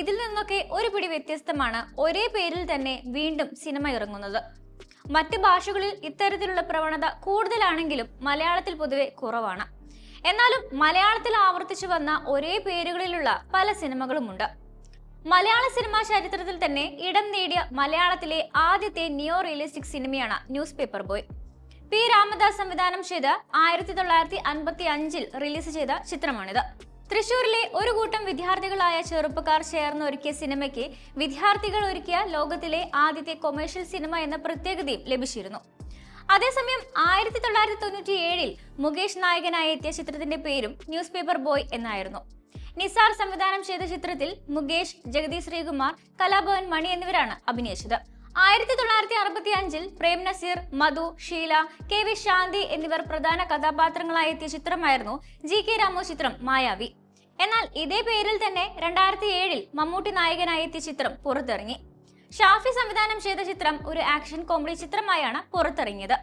ഇതിൽ നിന്നൊക്കെ ഒരു പിടി വ്യത്യസ്തമാണ് ഒരേ പേരിൽ തന്നെ വീണ്ടും സിനിമ ഇറങ്ങുന്നത്. മറ്റ് ഭാഷകളിൽ ഇത്തരത്തിലുള്ള പ്രവണത കൂടുതലാണെങ്കിലും മലയാളത്തിൽ പൊതുവെ കുറവാണ്. എന്നാലും മലയാളത്തിൽ ആവർത്തിച്ചു വന്ന ഒരേ പേരുകളിലുള്ള പല സിനിമകളുമുണ്ട്. മലയാള സിനിമാ ചരിത്രത്തിൽ തന്നെ ഇടം നേടിയ മലയാളത്തിലെ ആദ്യത്തെ നിയോ റിയലിസ്റ്റിക് സിനിമയാണ് news paper boy P. Ramadas സംവിധാനം ചെയ്ത് ആയിരത്തി തൊള്ളായിരത്തി അൻപത്തി അഞ്ചിൽ റിലീസ് ചെയ്ത ചിത്രമാണിത്. തൃശൂരിലെ ഒരു കൂട്ടം വിദ്യാർത്ഥികളായ ചെറുപ്പക്കാർ ചേർന്ന് ഒരുക്കിയ സിനിമയ്ക്ക് വിദ്യാർത്ഥികൾ ഒരുക്കിയ ലോകത്തിലെ ആദ്യത്തെ കൊമേഴ്ഷ്യൽ സിനിമ എന്ന പ്രത്യേകതയും ലഭിച്ചിരുന്നു. അതേസമയം ആയിരത്തി തൊള്ളായിരത്തി തൊണ്ണൂറ്റി ഏഴിൽ മുകേഷ് നായകനായി എത്തിയ ചിത്രത്തിന്റെ പേരും ന്യൂസ് പേപ്പർ ബോയ് എന്നായിരുന്നു. നിസാർ സംവിധാനം ചെയ്ത ചിത്രത്തിൽ മുകേഷ് ജഗതി ശ്രീകുമാർ കലാഭവൻ മണി എന്നിവരാണ് അഭിനയിച്ചത്. ആയിരത്തി തൊള്ളായിരത്തി അറുപത്തി അഞ്ചിൽ പ്രേം നസീർ മധു ഷീല കെ വി ശാന്തി എന്നിവർ പ്രധാന കഥാപാത്രങ്ങളായി എത്തിയ ചിത്രമായിരുന്നു ജി കെ രാമു ചിത്രം മായാവി. എന്നാൽ ഇതേ പേരിൽ തന്നെ രണ്ടായിരത്തി ഏഴിൽ മമ്മൂട്ടി നായകനായി എത്തിയ ചിത്രം പുറത്തിറങ്ങി. ഷാഫി സംവിധാനം ചെയ്ത ചിത്രം ഒരു ആക്ഷൻ കോമഡി ചിത്രമായാണ് പുറത്തിറങ്ങിയത്.